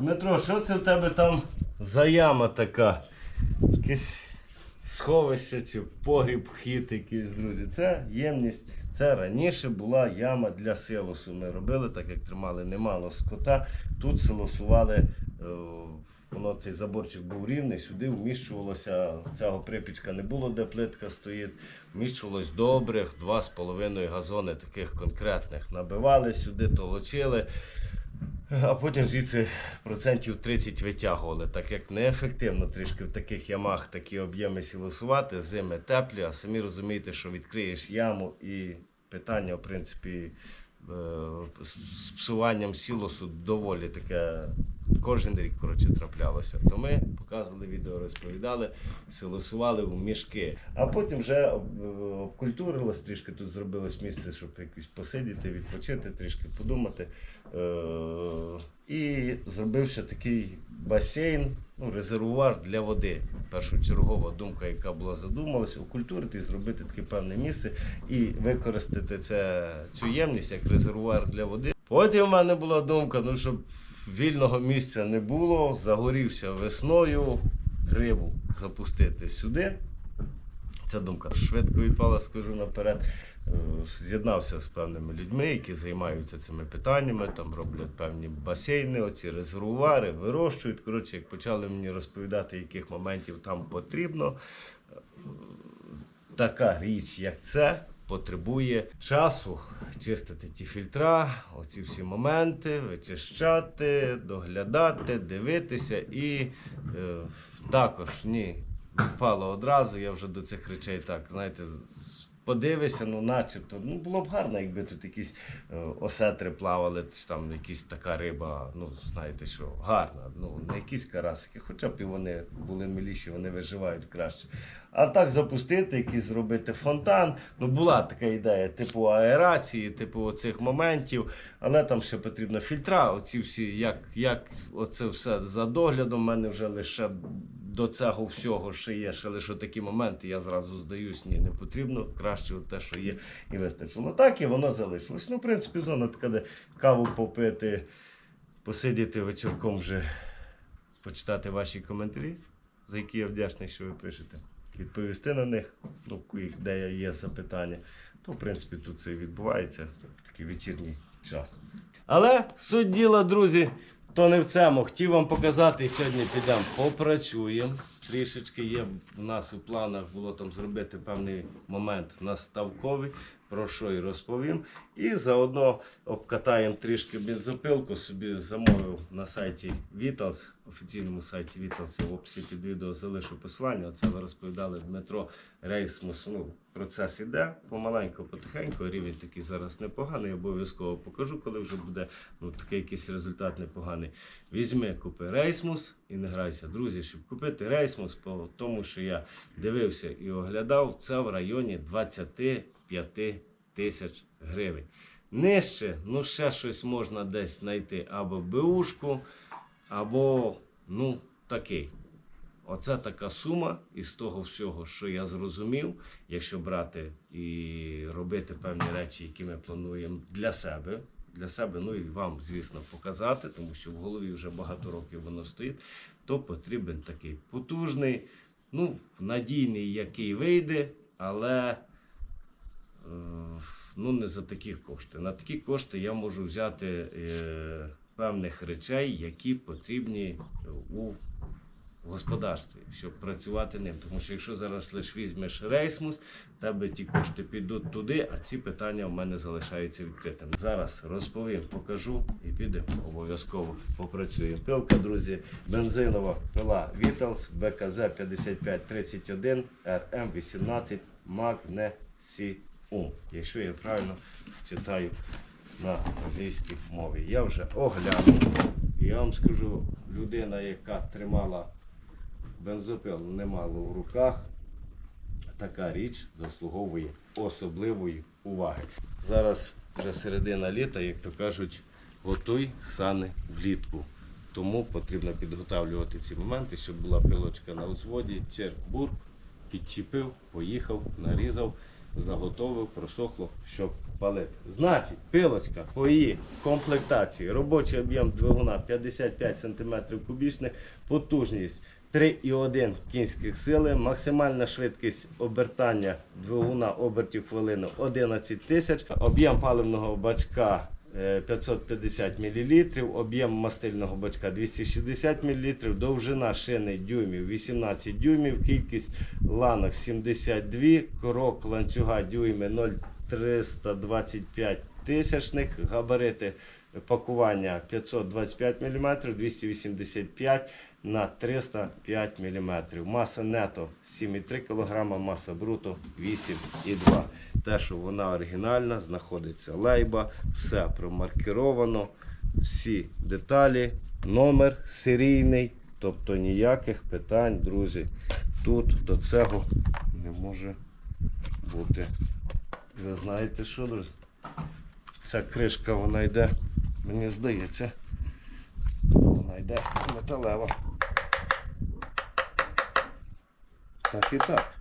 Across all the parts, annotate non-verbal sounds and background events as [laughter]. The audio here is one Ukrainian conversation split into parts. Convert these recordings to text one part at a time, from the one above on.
Дмитро, що це в тебе там за яма така? Якесь сховище чи погріб, хід якийсь, друзі. Це ємність. Це раніше була яма для силосу. Ми робили, так як тримали немало скота. Тут силосували, е, воно цей заборчик був рівний, сюди вміщувалося, цього припічка не було, де плитка стоїть. Вміщувалось добрих 2,5 газони таких конкретних. Набивали сюди, толочили. А потім звідси процентів 30 витягували, так як неефективно трішки в таких ямах такі об'єми сілосувати, зими теплі, а самі розумієте, що відкриєш яму і питання, в принципі, е, з з псуванням сілосу доволі таке кожен рік коротше, траплялося. То ми показували відео, розповідали, силосували в мішки. А потім вже об- обкультурилось трішки, тут зробилось місце, щоб якось посидіти, відпочити, трішки подумати. Е, І зробився такий басейн, ну, резервуар для води. Першочергова думка, яка була задумалася, окультурити зробити таке певне місце і використати це, цю ємність як резервуар для води. Потім в мене була думка, ну щоб вільного місця не було, загорівся весною, рибу запустити сюди. Ця думка швидко відпала, скажу наперед. Е, З'єднався з певними людьми, які займаються цими питаннями, там роблять певні басейни, оці резервуари, вирощують. Коротше, як почали мені розповідати, яких моментів там потрібно, е, така річ, як це, потребує часу чистити ті фільтра, оці всі моменти, вичищати, доглядати, дивитися і е, також ні, впало одразу. Я вже до цих речей так, знаєте, подивися, ну начебто, ну було б гарно, якби тут якісь е, осетри плавали, чи там якась така риба, ну знаєте що, гарна, ну не якісь карасики, хоча б і вони були миліші, вони виживають краще. А так запустити, якийсь зробити фонтан. Ну була така ідея, типу аерації, типу оцих моментів, але там ще потрібно фільтра. Оці всі, як, як оце все за доглядом, в мене вже лише до цього всього ще є, ще лише такі моменти, я зразу здаюсь, ні, не потрібно. Краще от те, що є, і вистачило. Так і воно залишилось. Ну, в принципі, зона така, де каву попити, посидіти вечірком вже, почитати ваші коментарі, за які я вдячний, що ви пишете. Відповісти на них, ну, де є запитання, то в принципі тут це і відбувається, такий вечірній час. Але суть діла, друзі, то не в цьому. Хотів вам показати, сьогодні підемо попрацюємо. Трішечки є в нас у планах було там зробити певний момент наставковий, про що і розповім. І заодно обкатаємо трішки бензопилку. Собі замовив на сайті Vitals, офіційному сайті Vitals, в описі під відео залишу посилання. Оце ви розповідали Дмитро Рейсмус. Ну, процес іде помаленьку, потихеньку. Рівень такий зараз непоганий. Обов'язково покажу, коли вже буде ну, такий якийсь результат непоганий. Візьми, купи рейсмус і не грайся. Друзі, щоб купити рейсмус, по тому що я дивився і оглядав, це в районі 25 тисяч гривень. Нижче, ну ще щось можна десь знайти або беушку, або ну такий. Оце така сума із того всього, що я зрозумів, якщо брати і робити певні речі, які ми плануємо для себе. Для себе, ну і вам, звісно, показати, тому що в голові вже багато років воно стоїть, то потрібен такий потужний, ну, надійний, який вийде, але ну, не за такі кошти. На такі кошти я можу взяти е, певних речей, які потрібні у господарстві, щоб працювати ним. Тому що якщо зараз лише візьмеш рейсмус, тебе ті кошти підуть туди, а ці питання в мене залишаються відкритими. Зараз розповім, покажу і підемо обов'язково попрацюємо. Пилка, друзі, бензинова пила Vitals БКЗ 5531 РМ 18 Magnesium. Якщо я правильно читаю на англійській мові. Я вже оглянув. Я вам скажу, людина, яка тримала бензопил немало в руках, така річ заслуговує особливої уваги. Зараз вже середина літа, як то кажуть, готуй сани влітку. Тому потрібно підготовлювати ці моменти, щоб була пилочка на узводі, черк-бурк, підчепив, поїхав, нарізав. Заготовив, просохло, щоб палити. Значить, пилочка по її комплектації, робочий об'єм двигуна 55 см кубічних, потужність 3,1 кінських сили, максимальна швидкість обертання двигуна обертів хвилини 11 тисяч, об'єм паливного бачка 550 мл, об'єм мастильного бачка 260 мл, довжина шини дюймів 18 дюймів, кількість ланок 72, крок ланцюга дюйми 0,325 тисячних, габарити пакування 525 мм, 285 на 305 мм. Маса нето 7,3 кг, маса бруто 8,2 Те, що вона оригінальна, знаходиться лейба, все промаркіровано, всі деталі, номер серійний, тобто ніяких питань, друзі. Тут до цього не може бути. Ви знаєте що, друзі? Ця кришка вона йде, мені здається, вона йде металева. Так і так.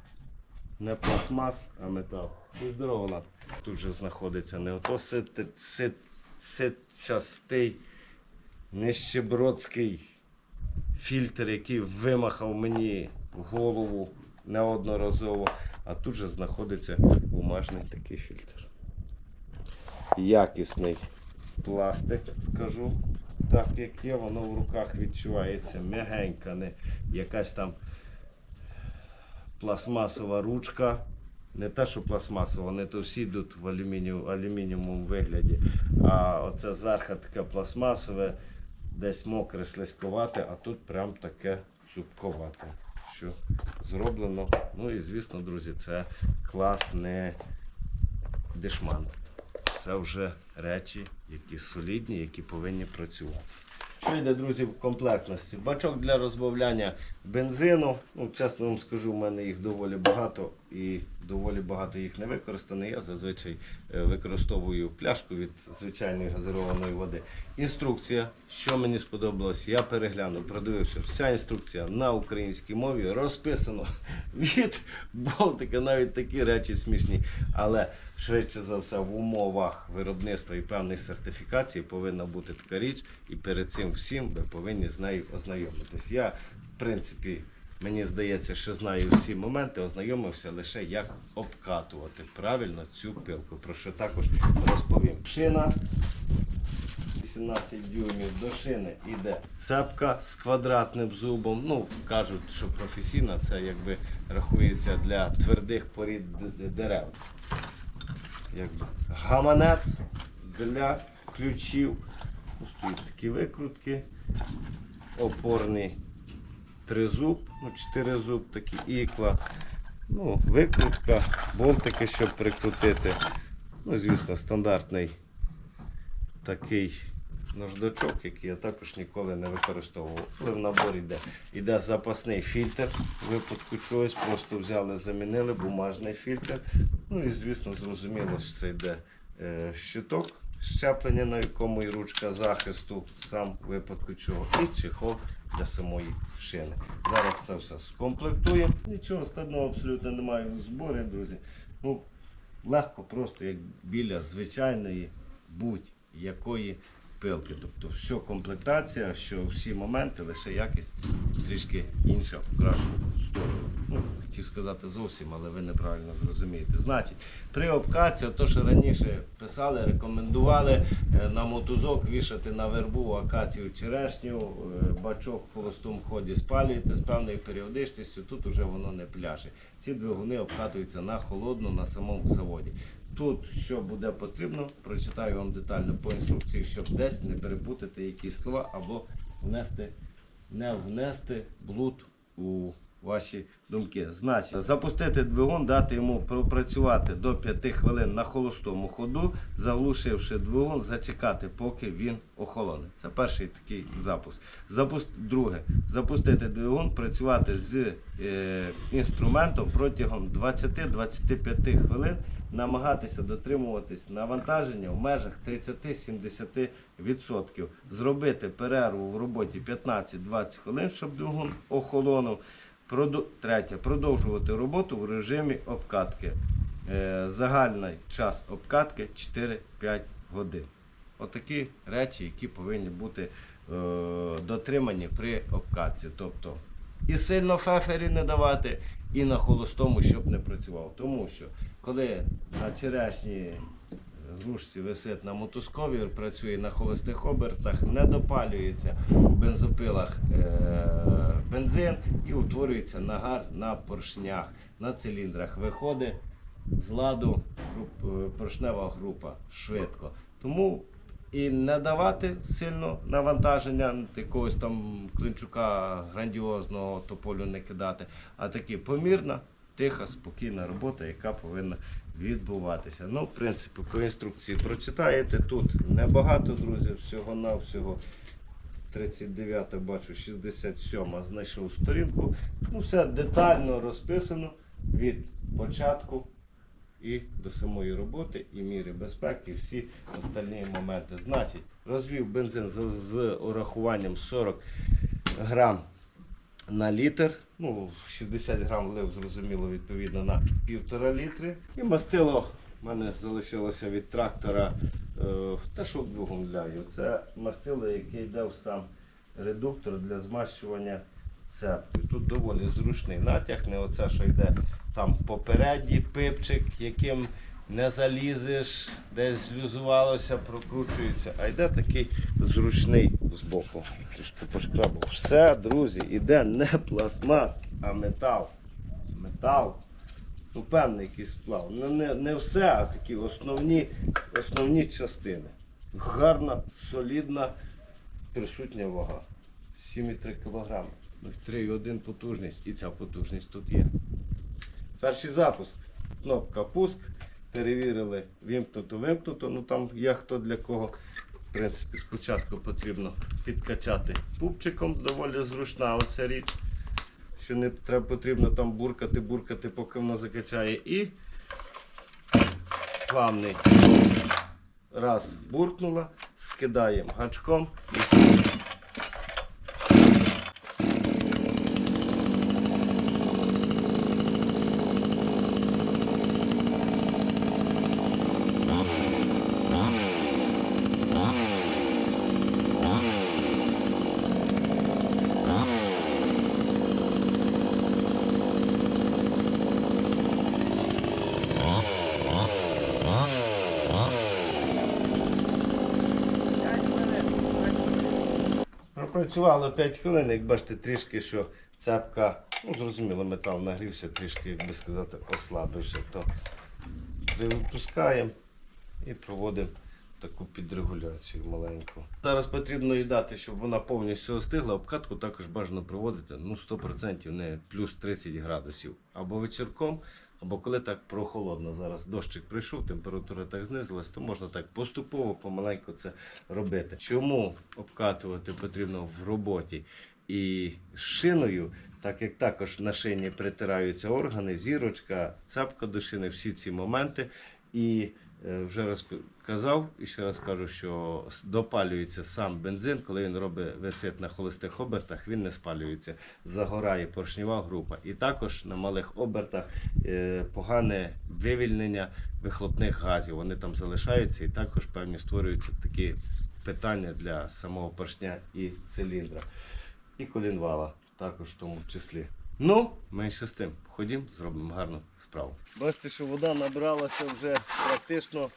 Не пластмас, а метал. Здорово, Влад. Тут вже знаходиться не ото сит, нищебродський фільтр, який вимахав мені голову неодноразово. А тут же знаходиться бумажний такий фільтр. Якісний пластик, скажу. Так як є, воно в руках відчувається м'ягенька, не якась там пластмасова ручка. Не те, що пластмасова, вони то всі йдуть в алюмінієвому вигляді. А оце зверху таке пластмасове, десь мокре, слизькувате, а тут прям таке зубковате. Що зроблено. Ну і звісно, друзі, це клас не дешман. Це вже речі, які солідні, які повинні працювати. Що йде, друзі, в комплектності? Бачок для розбавляння бензину. Ну, чесно вам скажу, в мене їх доволі багато і доволі багато їх не використано. Я зазвичай е, використовую пляшку від звичайної газированої води. Інструкція, що мені сподобалось, я переглянув, продивився. Вся інструкція на українській мові розписано [laughs] від Балтика, навіть такі речі смішні. Але швидше за все в умовах виробництва і певної сертифікації повинна бути така річ, і перед цим всім ви повинні з нею ознайомитись. Я, в принципі, мені здається, що знаю всі моменти, ознайомився лише як обкатувати правильно цю пилку, про що також розповім. Шина 18 дюймів до шини йде цепка з квадратним зубом. Ну, кажуть, що професійна, це якби рахується для твердих порід дерев. Якби. Гаманець для ключів. Ну, Стоїть такі викрутки. Опорний тризуб, ну, чотири зуб, такі ікла. Ну, викрутка, болтики, щоб прикрутити. Ну, звісно, стандартний такий наждачок, який я також ніколи не використовував. Але в наборі йде. Іде запасний фільтр. Випадку чогось просто взяли, замінили бумажний фільтр. Ну і звісно, зрозуміло, що це йде е, щиток щеплення, на якому і ручка захисту, сам випадку чого, і чехол для самої шини. Зараз це все скомплектуємо. Нічого складного абсолютно немає у зборі, друзі. Ну, легко, просто як біля звичайної будь-якої пилки. Тобто, що комплектація, що всі моменти, лише якість трішки інша в кращу сторону. Ну, хотів сказати зовсім, але ви неправильно зрозумієте. Значить, при обкатці, то що раніше писали, рекомендували е, на мотузок вішати на вербу акацію черешню, е, бачок в холостому ході спалюєте з певною періодичністю, тут уже воно не пляше. Ці двигуни обкатуються на холодно на самому заводі. Тут що буде потрібно, прочитаю вам детально по інструкції, щоб десь не перепутати якісь слова або внести, не внести блуд у ваші думки. Значить, запустити двигун, дати йому пропрацювати до 5 хвилин на холостому ходу, заглушивши двигун, зачекати, поки він охолоне. Це перший такий запуск. Запуск... Друге, запустити двигун, працювати з е, інструментом протягом 20-25 хвилин, намагатися дотримуватись навантаження в межах 30-70%. Зробити перерву в роботі 15-20 хвилин, щоб двигун охолонув. Третє. Продовжувати роботу в режимі обкатки. Е, загальний час обкатки 4-5 годин. Отакі речі, які повинні бути е, дотримані при обкатці. Тобто і сильно фефері не давати, і на холостому, щоб не працював. Тому що коли на черешні грушці висить на мотузкові, працює на холостих обертах, не допалюється у бензопилах е- бензин і утворюється нагар на поршнях, на циліндрах. Виходить з ладу е, поршнева група швидко. Тому і не давати сильно навантаження, якогось там клинчука грандіозного тополю не кидати, а таки помірна, тиха, спокійна робота, яка повинна відбуватися. Ну, в принципі, по інструкції прочитаєте. Тут небагато, друзі, всього на всього. 39 бачу, 67 знайшов сторінку. Ну, все детально розписано від початку і до самої роботи, і міри безпеки, і всі остальні моменти. Значить, розвів бензин з, з урахуванням 40 грам на літр. Ну, 60 грам влив, зрозуміло, відповідно на півтора літри. І мастило в мене залишилося від трактора, е, те, що двигун ляю. Це мастило, яке йде в сам редуктор для змащування цепки. Тут доволі зручний натяг, не оце, що йде там попередній пипчик, яким не залізеш, десь злюзувалося, прокручується, а йде такий зручний збоку. Трішки пошкрабав. Все, друзі, іде не пластмас, а метал. Метал. Ну, певний якийсь сплав. Не, не, не все, а такі основні, основні частини. Гарна, солідна, присутня вага. 7,3 кг. 3,1 потужність. І ця потужність тут є. Перший запуск. Кнопка пуск. Перевірили вимкнуто, вимкнуто. Ну там як хто для кого. В принципі, спочатку потрібно підкачати пупчиком, доволі зручна оця річ. Що не треба потрібно там буркати, буркати, поки воно закачає. І плавний. Раз, буркнула, скидаємо гачком і Пропрацювало 5 хвилин, як бачите, трішки, що цепка, ну зрозуміло, метал нагрівся, трішки, як би сказати, ослабився, то випускаємо і проводимо таку підрегуляцію маленьку. Зараз потрібно їй дати, щоб вона повністю остигла. Обкатку також бажано проводити ну, 100% не плюс 30 градусів. Або вечірком, або коли так прохолодно. Зараз дощик прийшов, температура так знизилась, то можна так поступово, помаленьку це робити. Чому обкатувати потрібно в роботі і шиною, так як також на шині притираються органи, зірочка, цапка до шини, всі ці моменти. І вже раз казав і ще раз кажу, що допалюється сам бензин, коли він робить висить на холостих обертах, він не спалюється, загорає поршнева група. І також на малих обертах е, погане вивільнення вихлопних газів. Вони там залишаються і також певні створюються такі питання для самого поршня і циліндра. І колінвала також в тому числі. Ну, менше з тим. Ходім, зробимо гарну справу. Бачите, що вода набралася вже практично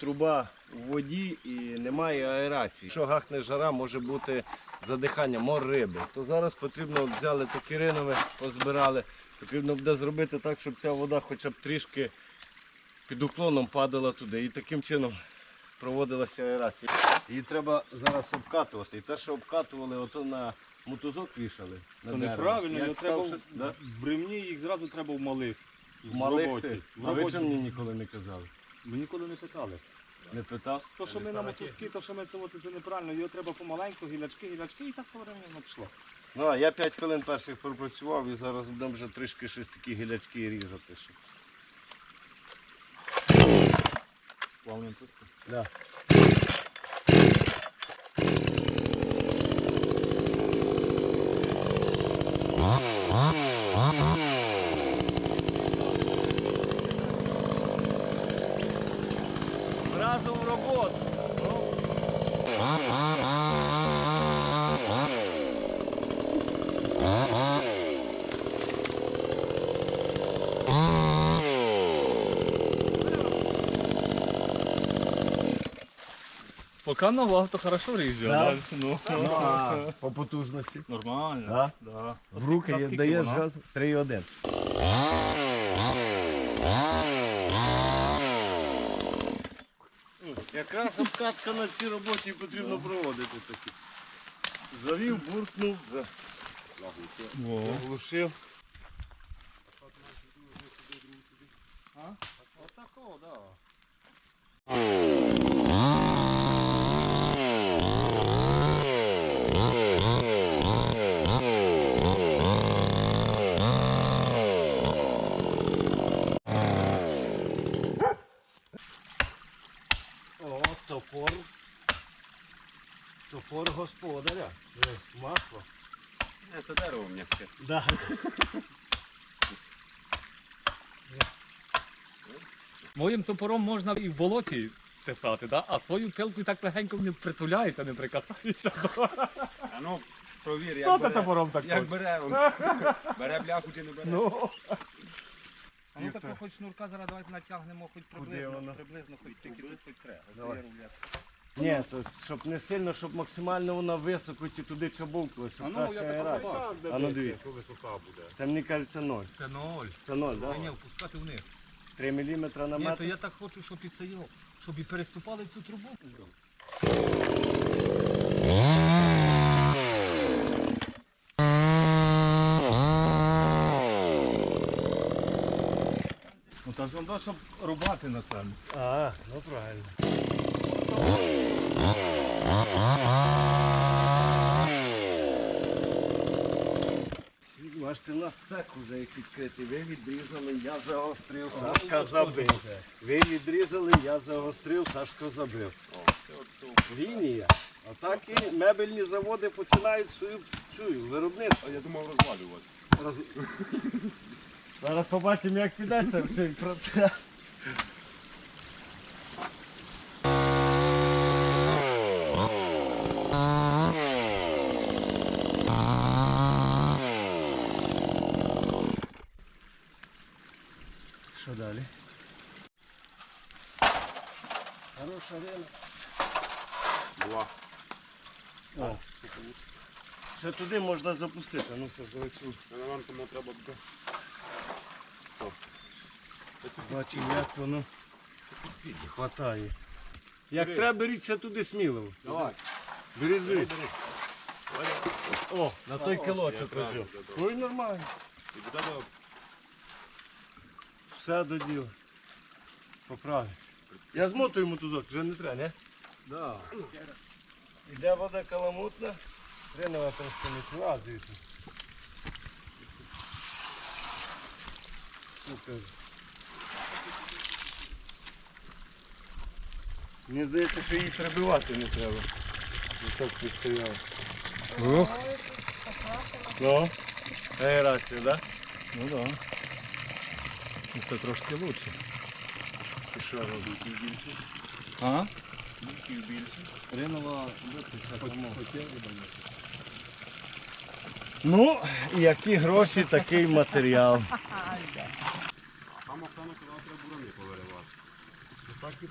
труба у воді і немає аерації. Якщо гахне жара, може бути задихання, мор риби. То зараз потрібно взяли такі ринове, позбирали. Потрібно буде зробити так, щоб ця вода хоча б трішки під уклоном падала туди. І таким чином проводилася аерація. Її треба зараз обкатувати. І те, що обкатували, ото на мотузок вішали. На Це дерево. неправильно, Я його треба в, да? в ремні їх зразу треба в малих. в малих роботі. цих. В А ви роботі. чому мені ніколи не казали? Ми ніколи не питали. Не питав? То, що ми на мотузки, то, що ми це, оце, це неправильно. Його треба помаленьку, гілячки, гілячки, і так все время воно пішло. Ну, а я 5 хвилин перших пропрацював і зараз будемо вже трішки щось такі гілячки різати. ще. Сплавним пусто. Да. Huh? Поки нова, то хорошо ріже, Да? а ну. Ну, а по потужності. Нормально. Да? Да. В руки Наскільки даєш вона? газ 3,1. Якраз обкатка на цій роботі потрібно проводити такі. Завів, буркнув, за- Во. заглушив. Отако, да. О, топор. Топор господаря. Диви, Масло. Це дерево м'яке. Да. Моїм топором можна і в болоті тесати, да? а свою пилку так легенько не притуляється, не прикасається. А ну, провір, як Хто ти бере. топором так Як хочеш? бере, он. бере бляху чи не бере. Ну. А ну так хоч шнурка зараз давайте натягнемо хоч приблизно, приблизно хоч стільки тут хоч треба. Ось Давай. є рулет. Ні, то щоб не сильно, щоб максимально вона високо ті туди чабовкла, щоб А ну, краще я так аерація. побачив. А ну дивіться. висока буде. Це мені кажеться ноль. Це ноль. Це ноль, так? Ні, Да? впускати вниз. 3 мм на Ні, метр. то я так хочу, щоб і це його, щоб і переступали цю трубу. Та ж воно, щоб рубати на цьому. А, ну правильно. Бачите, у нас цех вже як відкритий. Ви відрізали, я загострив, Сашка забив. Ви відрізали, я загострив, Сашка забив. Лінія. Отак і мебельні заводи починають свою чую, виробництво. А я думав розвалюватися. Роз- [laughs] Зараз побачимо, як піде це все процес. Що далі? Хороша рина. Була. О, ще туди можна запустити, ну все, давай цю. Наверно, тому треба буде. Бачимо, як воно хватає. Як треба, беріть ще туди сміливо. Давай. Беріть, беріть. О, на той кілочок добре. Ой, нормально. Все до діла. Поправить. Я змотую мотузок, вже не треба, не? Да. Іде вода каламутна. Тренова трошки не чула, звісно. Мені здається, що її прибивати не треба. Ось так постояло. Ну, аерація, так? Да? Ну да. Ну, Це трошки лучше. І що робити більше? А? Ринова Ну, які гроші, такий матеріал. Там Оксана казала, треба бурони повиривати. Так і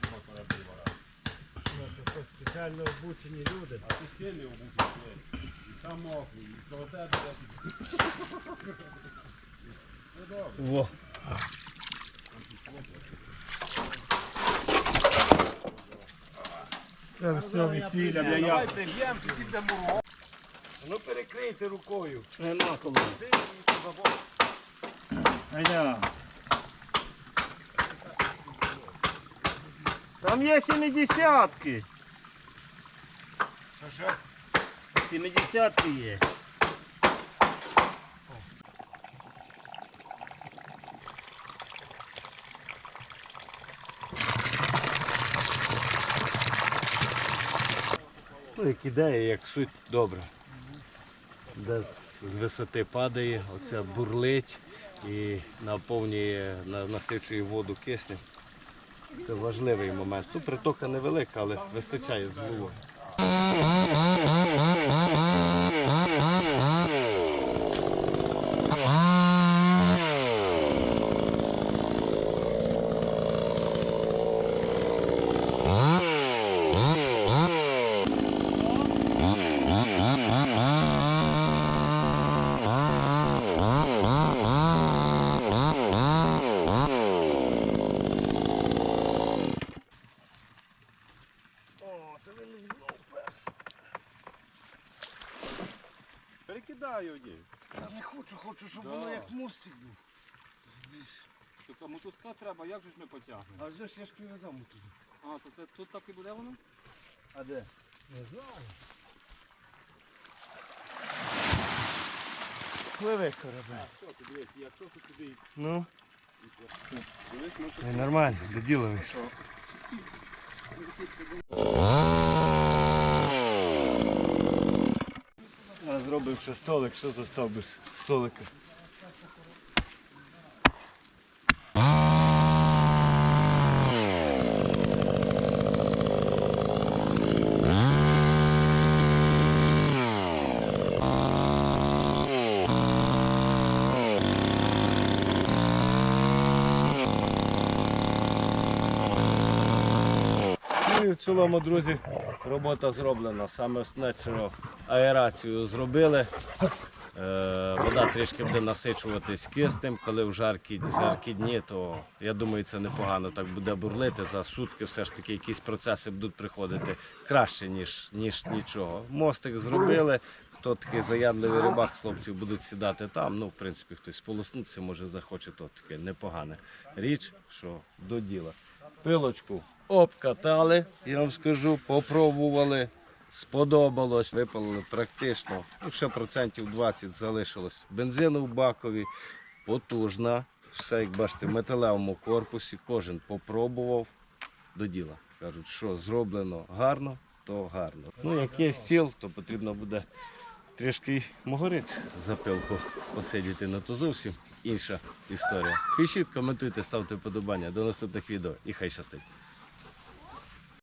проколов. Спеціально обучені люди. А ти сильний обучений. І сам мокрий, і коло тебе. Во. Це все весілля для Давай приб'ємо, тоді йдемо. Ну перекрийте рукою. Нема коли. Айда. Там є сімидесятки. Сімидесятки є. Ну, як ідея, як суть добре. Де з висоти падає, оце бурлить і наповнює, на- насичує воду киснем. Це важливий момент. Тут притока невелика, але вистачає з вологи. Перекидай одні. Я не хочу, хочу, щоб Да. воно як мостик був. Мотузка треба, як же ж ми потягнемо? А вже ж я ж прив'язав туди. А, то це тут так і буде воно? А де? Не знаю. Пливе корабель. Що ти дивись, якщо ти туди Ну, дивись, ми що нормально, до діла вийшло. А зробив ще столик, що за стол без столика? Цілому, друзі, робота зроблена. Саме основне, що аерацію зробили. Е, вода трішки буде насичуватись киснем. Коли в жаркі, жаркі дні, то я думаю, це непогано так буде бурлити. За сутки все ж таки якісь процеси будуть приходити краще, ніж, ніж нічого. Мостик зробили. Хто такий заядливий рибак, хлопців будуть сідати там. Ну, в принципі, хтось полоснутися, може захоче, то таке непогане річ, що до діла. Пилочку обкатали, я вам скажу, попробували. Сподобалось, випалили практично. Ну, ще процентів 20 залишилось. Бензину в бакові, потужна. Все, як бачите, в металевому корпусі. Кожен попробував до діла. Кажуть, що зроблено гарно, то гарно. Ну, як є стіл, то потрібно буде трішки й могорить запилку посидіти, на то зовсім інша історія. Пишіть, коментуйте, ставте вподобання. До наступних відео і хай щастить.